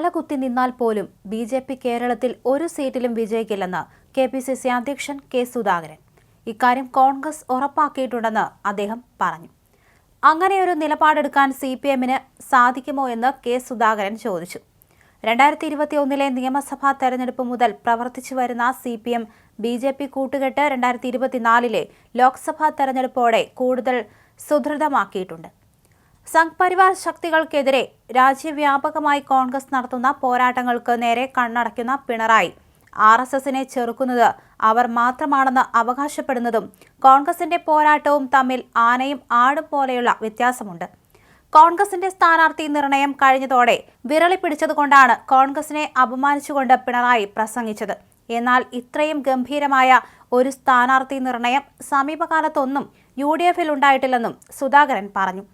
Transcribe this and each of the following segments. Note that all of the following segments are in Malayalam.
തലകുത്തി നിന്നാൽ പോലും ബി ജെ പി കേരളത്തിൽ ഒരു സീറ്റിലും വിജയിക്കില്ലെന്ന് കെ പി സി സി അധ്യക്ഷൻ കെ സുധാകരൻ. ഇക്കാര്യം കോൺഗ്രസ് ഉറപ്പാക്കിയിട്ടുണ്ടെന്ന് അദ്ദേഹം പറഞ്ഞു. അങ്ങനെയൊരു നിലപാടെടുക്കാൻ സി പി എമ്മിന് സാധിക്കുമോ എന്ന് കെ സുധാകരൻ ചോദിച്ചു. രണ്ടായിരത്തി ഇരുപത്തി ഒന്നിലെ നിയമസഭാ തെരഞ്ഞെടുപ്പ് മുതൽ പ്രവർത്തിച്ചു വരുന്ന C P M B J P കൂട്ടുകെട്ട് രണ്ടായിരത്തി ഇരുപത്തിനാലിലെ ലോക്സഭാ തെരഞ്ഞെടുപ്പോടെ കൂടുതൽ സുദൃഢമാക്കിയിട്ടുണ്ട്. സംഘ് പരിവാർ ശക്തികൾക്കെതിരെ രാജ്യവ്യാപകമായി കോൺഗ്രസ് നടത്തുന്ന പോരാട്ടങ്ങൾക്ക് നേരെ കണ്ണടയ്ക്കുന്ന പിണറായി. ആർ എസ് എസിനെ ചെറുക്കുന്നത് അവർ മാത്രമാണെന്ന് അവകാശപ്പെടുന്നതും കോൺഗ്രസിന്റെ പോരാട്ടവും തമ്മിൽ ആനയും ആടും പോലെയുള്ള വ്യത്യാസമുണ്ട്. കോൺഗ്രസിന്റെ സ്ഥാനാർത്ഥി നിർണയം കഴിഞ്ഞതോടെ വിരളി പിടിച്ചതുകൊണ്ടാണ് കോൺഗ്രസിനെ അപമാനിച്ചുകൊണ്ട് പിണറായി പ്രസംഗിച്ചത്. എന്നാൽ ഇത്രയും ഗംഭീരമായ ഒരു സ്ഥാനാർത്ഥി നിർണയം സമീപകാലത്തൊന്നും യു ഡി എഫിൽ ഉണ്ടായിട്ടില്ലെന്നും സുധാകരൻ പറഞ്ഞു.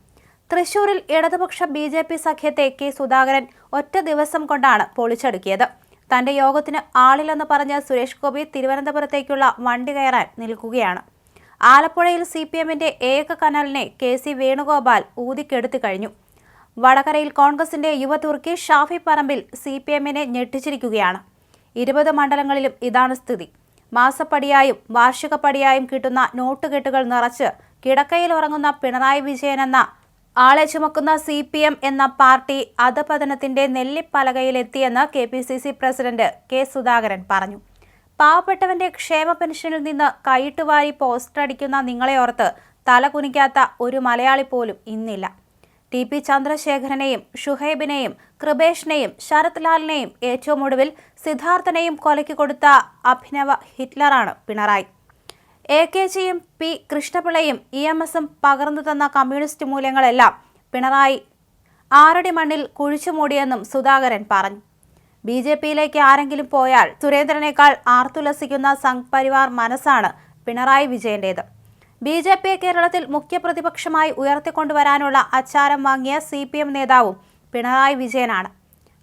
തൃശൂരിൽ ഇടതുപക്ഷ ബി ജെ പി സഖ്യത്തെ കെ സുധാകരൻ ഒറ്റ ദിവസം കൊണ്ടാണ് പൊളിച്ചടുക്കിയത്. തന്റെ യോഗത്തിന് ആളില്ലെന്ന് പറഞ്ഞ സുരേഷ് ഗോപി തിരുവനന്തപുരത്തേക്കുള്ള വണ്ടി കയറാൻ നിൽക്കുകയാണ്. ആലപ്പുഴയിൽ സി പി എമ്മിന്റെ ഏക കനലിനെ കെ സി വേണുഗോപാൽ ഊതിക്കെടുത്തു കഴിഞ്ഞു. വടകരയിൽ കോൺഗ്രസിന്റെ യുവതുർക്കി ഷാഫി പറമ്പിൽ സി പി എമ്മിനെ ഞെട്ടിച്ചിരിക്കുകയാണ്. ഇരുപത് മണ്ഡലങ്ങളിലും ഇതാണ് സ്ഥിതി. മാസപ്പടിയായും വാർഷികപ്പടിയായും കിട്ടുന്ന നോട്ടുകെട്ടുകൾ നിറച്ച് കിടക്കയിൽ ഉറങ്ങുന്ന പിണറായി വിജയൻ എന്ന ആളെ ചുമക്കുന്ന സി പി എം എന്ന പാർട്ടി അധപതനത്തിന്റെ നെല്ലിപ്പലകയിലെത്തിയെന്ന് K P C C president K Sudhakaran പറഞ്ഞു. പാവപ്പെട്ടവന്റെ ക്ഷേമ പെൻഷനിൽ നിന്ന് കൈയിട്ടുവാരി പോസ്റ്റർ അടിക്കുന്ന നിങ്ങളെ ഓർത്ത് തലകുനിക്കാത്ത ഒരു മലയാളി പോലും ഇന്നില്ല. ടി പി ചന്ദ്രശേഖരനെയും ഷുഹൈബിനെയും കൃപേഷിനെയും ശരത് ലാലിനെയും ഏറ്റവും ഒടുവിൽ സിദ്ധാർത്ഥനെയും കൊലയ്ക്ക് കൊടുത്ത അഭിനവ ഹിറ്റ്ലറാണ് പിണറായി. എ കെ ജിയും പി കൃഷ്ണപിള്ളയും ഇ എം എസും പകർന്നു തന്ന കമ്മ്യൂണിസ്റ്റ് മൂല്യങ്ങളെല്ലാം പിണറായി ആറടി മണ്ണിൽ കുഴിച്ചു മൂടിയെന്നും സുധാകരൻ പറഞ്ഞു. ബി ജെ പിയിലേക്ക് ആരെങ്കിലും പോയാൽ സുരേന്ദ്രനേക്കാൾ ആർത്തുലസിക്കുന്ന സംഘ്പരിവാർ മനസ്സാണ് പിണറായി വിജയന്റേത്. ബി ജെ പിയെ കേരളത്തിൽ മുഖ്യപ്രതിപക്ഷമായി ഉയർത്തിക്കൊണ്ടുവരാനുള്ള അച്ചാരം വാങ്ങിയ സി പി എം നേതാവും പിണറായി വിജയനാണ്.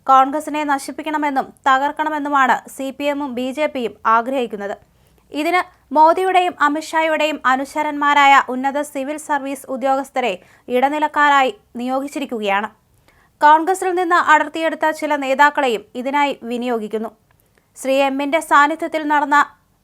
കോൺഗ്രസിനെ നശിപ്പിക്കണമെന്നും തകർക്കണമെന്നുമാണ് സി പി എമ്മും ബി ജെ പിയും ആഗ്രഹിക്കുന്നത്. ഇതിന് മോദിയുടെയും അമിത്ഷായുടെയും അനുചരന്മാരായ ഉന്നത സിവിൽ സർവീസ് ഉദ്യോഗസ്ഥരെ ഇടനിലക്കാരായി നിയോഗിച്ചിരിക്കുകയാണ്. കോൺഗ്രസിൽ നിന്ന് അടർത്തിയെടുത്ത ചില നേതാക്കളെയും ഇതിനായി വിനിയോഗിക്കുന്നു. ശ്രീ എമ്മിന്റെ സാന്നിധ്യത്തിൽ നടന്ന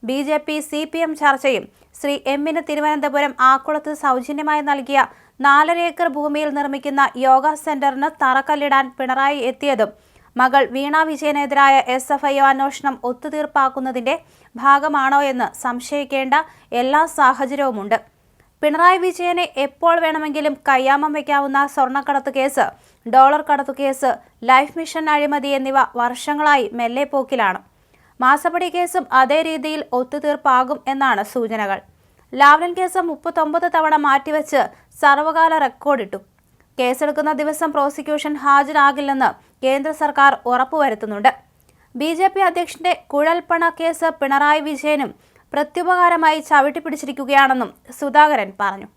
B J P C P M ചർച്ചയും ശ്രീ എമ്മിന് തിരുവനന്തപുരം ആക്കുളത്ത് സൗജന്യമായി നൽകിയ നാലര ഏക്കർ ഭൂമിയിൽ നിർമ്മിക്കുന്ന യോഗ സെന്ററിന് തറക്കല്ലിടാൻ പിണറായി എത്തിയതും മകൾ വീണ വിജയനെതിരായ എസ് എഫ് ഐ ഒ അന്വേഷണം ഒത്തുതീർപ്പാക്കുന്നതിന്റെ ഭാഗമാണോ എന്ന് സംശയിക്കേണ്ട എല്ലാ സാഹചര്യവുമുണ്ട്. പിണറായി വിജയനെ എപ്പോൾ വേണമെങ്കിലും കയ്യാമം വയ്ക്കാവുന്ന സ്വർണക്കടത്ത് കേസ് ഡോളർ കടത്തു കേസ് ലൈഫ് മിഷൻ അഴിമതി എന്നിവ വർഷങ്ങളായി മെല്ലെ പോക്കിലാണ്. മാസപ്പടി കേസും അതേ രീതിയിൽ ഒത്തുതീർപ്പാകും എന്നാണ് സൂചനകൾ. ലാവ്ലിൻ കേസ് മുപ്പത്തൊമ്പത് തവണ മാറ്റിവെച്ച് സർവകാല റെക്കോർഡിട്ടു. കേസെടുക്കുന്ന ദിവസം പ്രോസിക്യൂഷൻ ഹാജരാകില്ലെന്ന് കേന്ദ്ര സർക്കാർ ഉറപ്പുവരുത്തുന്നുണ്ട്. ബി ജെ പി അധ്യക്ഷന്റെ കുഴൽപ്പണ കേസ് പിണറായി വിജയനും പ്രത്യുപകാരമായി ചവിട്ടിപ്പിടിച്ചിരിക്കുകയാണെന്നും സുധാകരൻ പറഞ്ഞു.